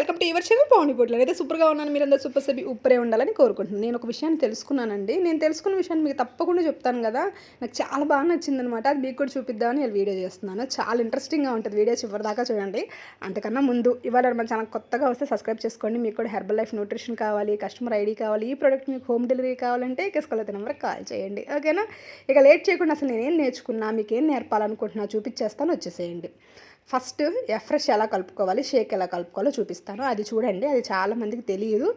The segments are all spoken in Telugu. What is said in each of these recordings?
Welcome to your channel Pavan Potlu అయితే సూపర్గా ఉన్నాను. మీరు అందరూ సూపర్ సభి ఉప్పరే ఉండాలని కోరుకుంటున్నాను. నేను ఒక విషయాన్ని తెలుసుకున్నానండి. నేను తెలుసుకున్న విషయాన్ని మీకు తప్పకుండా చెప్తాను కదా. నాకు చాలా బాగా నచ్చింది అనమాట అది మీకు కూడా చూపిద్దామని నేను వీడియో చేస్తున్నాను. చాలా ఇంట్రెస్టింగ్గా ఉంటుంది వీడియో చివరి దాకా చూడండి. అంతకన్నా ముందు ఇవాళ మన ఛానల్ కొత్తగా వస్తే సబ్స్క్రైబ్ చేసుకోండి. మీకు కూడా హెర్బల్ లైఫ్ న్యూట్రిషన్ కావాలి కస్టమర్ ఐడి కావాలి ఈ ప్రోడక్ట్ మీకు హోమ్ డెలివరీ కావాలంటే కేసుకోలేదు నెంబర్ కాల్ చేయండి. ఓకేనా? ఇక లేట్ చేయకుండా అసలు నేనేం నేర్చుకున్నా మీకు ఏం నేర్పాలనుకుంటున్నా చూపించేస్తాను వచ్చేసేయండి. ఫస్ట్ ఎఫ్రెష్ ఎలా కలుపుకోవాలి షేక్ ఎలా కలుపుకోవాలో చూపిస్తాను. అది చూడండి అది చాలా మందికి తెలియదు.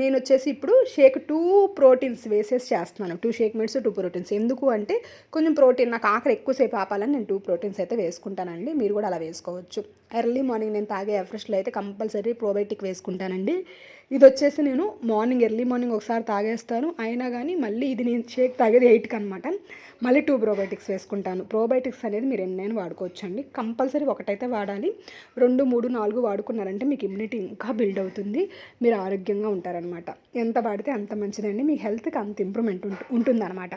నేను వచ్చేసి ఇప్పుడు షేక్ టూ ప్రోటీన్స్ వేసేసి చేస్తున్నాను. టూ షేక్ మిట్స్ టూ ప్రోటీన్స్. ఎందుకు అంటే కొంచెం ప్రోటీన్ నాకు ఆకలి ఎక్కువసేపు ఆపాలని నేను టూ ప్రోటీన్స్ అయితే వేసుకుంటానండి. మీరు కూడా అలా వేసుకోవచ్చు. ఎర్లీ మార్నింగ్ నేను తాగే ఎఫ్రెష్లో అయితే కంపల్సరీ ప్రోబయోటిక్ వేసుకుంటానండి. ఇది వచ్చేసి నేను మార్నింగ్ ఎర్లీ మార్నింగ్ ఒకసారి తాగేస్తాను. అయినా కానీ మళ్ళీ ఇది నేను షేక్ తాగేది ఎయిట్కి అనమాట మళ్ళీ టూ ప్రోబయోటిక్స్ వేసుకుంటాను. ప్రోబయోటిక్స్ అనేది మీరు ఎన్నైనా వాడుకోవచ్చు అండి కంపల్సరీ ఒకటైతే వాడాలి. రెండు మూడు నాలుగు వాడుకున్నారంటే మీకు ఇమ్యూనిటీ ఇంకా బిల్డ్ అవుతుంది. మీరు ఆరోగ్యంగా ఉంటారనమాట ఎంత వాడితే అంత మంచిదండి. మీ హెల్త్కి అంత ఇంప్రూవ్మెంట్ ఉంటుందన్నమాట.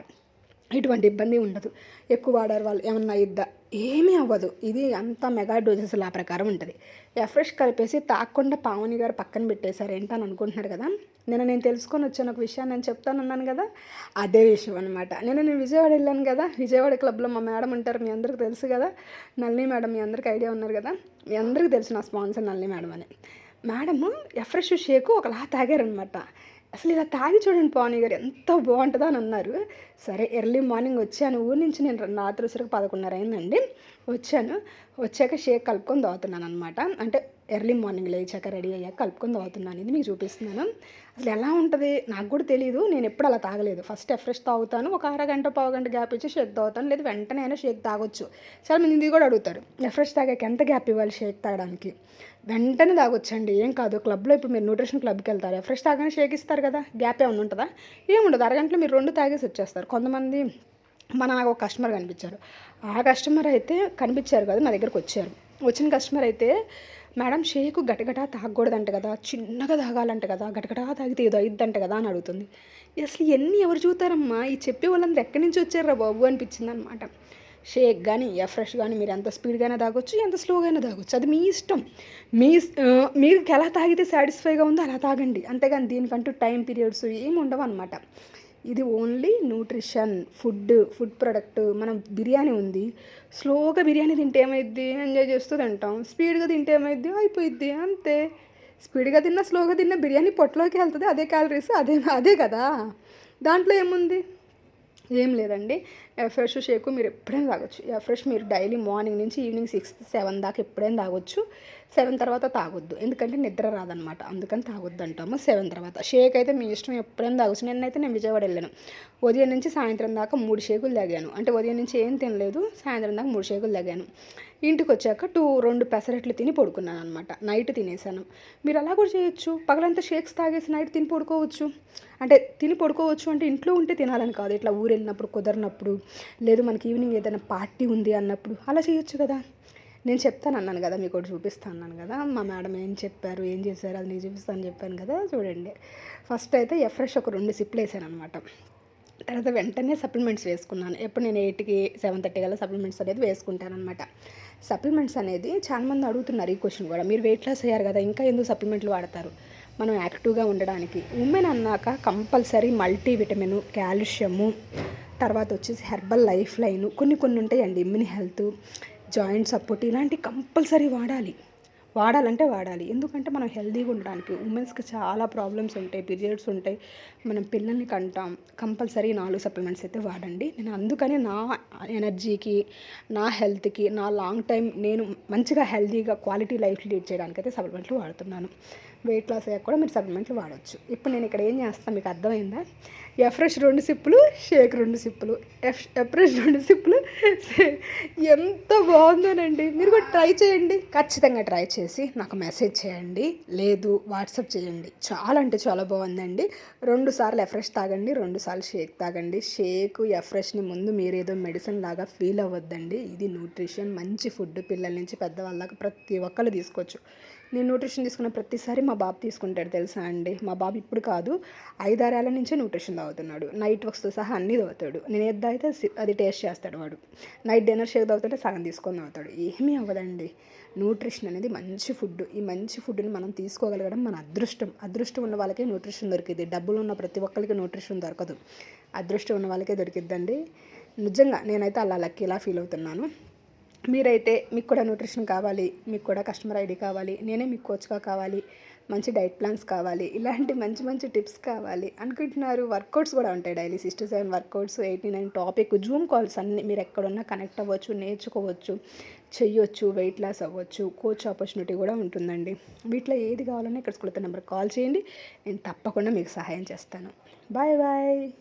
ఎటువంటి ఇబ్బంది ఉండదు. ఎక్కువ వాడారు వాళ్ళు ఏమన్నా ఇద్దా ఏమీ అవ్వదు. ఇది అంత మెగా డోజెస్ లా ప్రకారం ఉంటుంది. ఎఫ్రెష్ కలిపేసి తాకుండా పావని గారు పక్కన పెట్టేశారు. ఏంటని అనుకుంటున్నారు కదా? నేను నేను తెలుసుకొని వచ్చాను ఒక విషయాన్ని నేను చెప్తాను అన్నాను కదా? అదే విషయం అనమాట నేను నేను విజయవాడ వెళ్ళాను కదా? విజయవాడ క్లబ్లో మా మేడం ఉంటారు. మీ అందరికీ తెలుసు కదా? నల్లి మేడం మీ అందరికీ ఐడియా ఉన్నారు కదా? మీ అందరికీ తెలుసు నా స్పాన్సర్ నల్లి మేడం అని. మేడము ఎఫ్రెష్ షేకు ఒకలా తాగారనమాట అసలు ఇలా తాగి చూడండి పవని గారు ఎంత బాగుంటుందో అని అన్నారు. సరే ఎర్లీ మార్నింగ్ వచ్చాను. ఊరి నుంచి నేను రాత్రి వచ్చరికి పదకొండున్నర అయిందండి. వచ్చాను. వచ్చాక షేక్ కలుపుకొని తాగుతున్నాను అనమాట అంటే ఎర్లీ మార్నింగ్ లేచాక రెడీ అయ్యాక కలుపుకొని తాగుతున్నాను ఇది మీకు చూపిస్తున్నాను. అసలు ఎలా ఉంటుంది? నాకు కూడా తెలియదు నేను ఎప్పుడు అలా తాగలేదు. ఫస్ట్ ఎఫ్రెష్ తాగుతాను. ఒక అరగంట పావు గంట గ్యాప్ ఇచ్చి షేక్ తాగుతాను. లేదు వెంటనే అయినా షేక్ తాగొచ్చు. చాలా మంది ఇది కూడా అడుగుతారు ఎఫ్రెష్ తాగాక ఎంత గ్యాప్ ఇవ్వాలి షేక్ తాగడానికి? వెంటనే తాగొచ్చండి. ఏం కాదు. క్లబ్లో ఇప్పుడు మీరు న్యూట్రిషన్ క్లబ్కి వెళ్తారు. ఎఫ్రెష్ తాగానే షేక్ ఇస్తారు కదా? గ్యాప్ ఏమైనా ఉంటుందా? ఏముండదు అరగంటలో మీరు రెండు తాగేసి వచ్చేస్తారు. కొంతమంది మన నాకు ఒక కస్టమర్ కనిపించారు. ఆ కస్టమర్ అయితే కనిపించారు కదా? నా దగ్గరకు వచ్చారు. వచ్చిన కస్టమర్ అయితే మేడం షేక్ గటగటా తాగకూడదంట కదా చిన్నగా తాగాలంట కదా గటగటా తాగితే ఏదో అయిద్దంట కదా అని అడుగుతుంది. అసలు ఎన్ని ఎవరు చూతారమ్మా? ఈ చెప్పే వాళ్ళందరూ ఎక్కడి నుంచి వచ్చారా బాబు అనిపించింది అనమాట షేక్ కానీ ఫ్రెష్ కానీ మీరు ఎంత స్పీడ్గానే తాగొచ్చు ఎంత స్లోగానే తాగొచ్చు అది మీ ఇష్టం. మీ మీకు ఎలా తాగితే సాటిస్ఫైగా ఉందో అలా తాగండి. అంతేగాని దీనికంటూ టైం పీరియడ్స్ ఏమి ఉండవు అనమాట ఇది only nutrition food food product. మనం బిర్యానీ ఉంది. స్లోగా బిర్యానీ తింటే ఏమైద్ది? ఎంజాయ్ చేస్తూ తింటాం. స్పీడ్గా తింటే ఏమైద్ది? అయిపోయిద్ది. అంతే. స్పీడ్గా తిన్నా స్లోగా తిన్నా బిర్యానీ పొట్టలోకి వెళ్తుంది. అదే క్యాలరీస్ అదే అదే కదా. దాంట్లో ఏముంది? ఏం లేదండి. ఫ్రెష్ షేక్ మీరు ఎప్పుడైనా తాగొచ్చు. ఫ్రెష్ మీరు డైలీ మార్నింగ్ నుంచి ఈవినింగ్ సిక్స్ సెవెన్ దాకా ఎప్పుడైనా తాగొచ్చు. సెవెన్ తర్వాత తాగొద్దు. ఎందుకంటే నిద్ర రాదనమాట అందుకని తాగొద్దు అంటాము. సెవెన్ తర్వాత. షేక్ అయితే మీ ఇష్టం ఎప్పుడైనా తాగొచ్చు. నిన్నైతే నేను విజయవాడ వెళ్ళాను. ఉదయం నుంచి సాయంత్రం దాకా మూడు షేకులు తాగాను. అంటే ఉదయం నుంచి ఏం తినలేదు. సాయంత్రం దాకా మూడు షేకులు తాగాను. ఇంటికి వచ్చాక టూ రెండు పెసరట్లు తిని పడుకున్నాను అనమాట నైట్ తినేసాను. మీరు అలా కూడా చేయొచ్చు. పగలంతా షేక్స్ తాగేసి నైట్ తిని పడుకోవచ్చు. అంటే తిని పడుకోవచ్చు అంటే ఇంట్లో ఉంటే తినాలని కాదు. ఇట్లా ఊరు వెళ్ళినప్పుడు కుదరినప్పుడు లేదు మనకి ఈవినింగ్ ఏదైనా పార్టీ ఉంది అన్నప్పుడు అలా చేయొచ్చు కదా. నేను చెప్తాను అన్నాను కదా మీకు ఒకటి చూపిస్తాను అన్నాను కదా. మా మేడం ఏం చెప్పారు ఏం చేశారు అది నేను చూపిస్తాను చెప్పాను కదా చూడండి. ఫస్ట్ అయితే ఎఫ్రెష్ ఒక రెండు సిప్లు వేసాను అనమాట తర్వాత వెంటనే సప్లిమెంట్స్ వేసుకున్నాను. ఎప్పుడు నేను ఎయిట్కి సెవెన్ థర్టీ కల్లా సప్లిమెంట్స్ అనేది వేసుకుంటాను అనమాట సప్లిమెంట్స్ అనేది చాలామంది అడుగుతున్నారు ఈ క్వశ్చన్ కూడా. మీరు వెయిట్ లాస్ అయ్యారు కదా ఇంకా ఎందుకు సప్లిమెంట్లు వాడతారు? మనం యాక్టివ్గా ఉండడానికి. ఉమెన్ అన్నాక కంపల్సరీ మల్టీవిటమిన్ కాల్షియము తర్వాత వచ్చేసి హెర్బల్ లైఫ్ లైన్. కొన్ని కొన్ని ఉంటాయండి ఇమ్యూని హెల్త్ జాయింట్ సపోర్ట్ ఇలాంటి కంపల్సరీ వాడాలి. వాడాలంటే వాడాలి. ఎందుకంటే మనం హెల్తీగా ఉండడానికి ఉమెన్స్కి చాలా ప్రాబ్లమ్స్ ఉంటాయి పీరియడ్స్ ఉంటాయి. మనం పిల్లల్ని కంటాం కంపల్సరీ నాలుగు సప్లిమెంట్స్ అయితే వాడండి. నేను అందుకని నా ఎనర్జీకి నా హెల్త్కి నా లాంగ్ టైం నేను మంచిగా హెల్తీగా క్వాలిటీ లైఫ్ లీడ్ చేయడానికి అయితే సప్లిమెంట్లు వాడుతున్నాను. వెయిట్ లాస్ అయ్యాక కూడా మీరు సప్లిమెంట్లు వాడవచ్చు ఇప్పుడు నేను ఇక్కడ ఏం చేస్తాను మీకు అర్థమైందా? ఎఫ్రెష్ రెండు సిప్పులు షేక్ రెండు సిప్పులు. ఎఫ్ ఎఫ్రెష్ రెండు సిప్పులు ఎంత బాగుందోనండి. మీరు కూడా ట్రై చేయండి. ఖచ్చితంగా ట్రై చేసి నాకు మెసేజ్ చేయండి. లేదు వాట్సాప్ చేయండి. చాలా అంటే చాలా బాగుందండి. రెండు సార్లు ఎఫ్రెష్ తాగండి రెండు సార్లు షేక్ తాగండి. షేక్ ఎఫ్రెష్ని ముందు మీరేదో మెడిసిన్ లాగా ఫీల్ అవ్వద్దండి. ఇది న్యూట్రిషన్ మంచి ఫుడ్ పిల్లల నుంచి పెద్దవాళ్ళకి ప్రతి ఒక్కరు తీసుకోవచ్చు. నేను న్యూట్రిషన్ తీసుకున్న ప్రతిసారి మా బాబు తీసుకుంటాడు తెలుసా అండి? మా బాబు ఇప్పుడు కాదు ఐదారేళ్ళ నుంచే న్యూట్రిషన్ తాగుతున్నాడు. నైట్ వర్క్స్తో సహా అన్నీ తాగుతాడు. నేను ఏది తాగితే అది టేస్ట్ చేస్తాడు వాడు. నైట్ డిన్నర్ షేక్ తాగుతుంటే సగం తీసుకొని తాగుతాడు. ఏమీ అవ్వదండి. న్యూట్రిషన్ అనేది మంచి ఫుడ్ ఈ మంచి ఫుడ్ని మనం తీసుకోగలగడం మన అదృష్టం. అదృష్టం ఉన్న వాళ్ళకే న్యూట్రిషన్ దొరికింది డబ్బులు ఉన్న ప్రతి ఒక్కరికి న్యూట్రిషన్ దొరకదు. అదృష్టం ఉన్న వాళ్ళకే దొరికిద్దండి. నిజంగా నేనైతే అలా లక్కీలా ఫీల్ అవుతున్నాను. మీరైతే మీకు కూడా న్యూట్రిషన్ కావాలి మీకు కూడా కస్టమర్ ఐడి కావాలి నేనే మీకు కోచ్గా కావాలి మంచి డైట్ ప్లాన్స్ కావాలి ఇలాంటి మంచి మంచి టిప్స్ కావాలి అనుకుంటున్నారు. వర్కౌట్స్ కూడా ఉంటాయి daily sixty seven workouts eighty nine topic zoom calls అన్నీ మీరు ఎక్కడున్నా కనెక్ట్ అవ్వచ్చు నేర్చుకోవచ్చు చెయ్యొచ్చు వెయిట్ లాస్ అవ్వచ్చు కోచ్ ఆపర్చునిటీ కూడా ఉంటుందండి. వీటిలో ఏది కావాలన్నా ఇక్కడ స్కూల్ నెంబర్ కాల్ చేయండి నేను తప్పకుండా మీకు సహాయం చేస్తాను. Bye bye.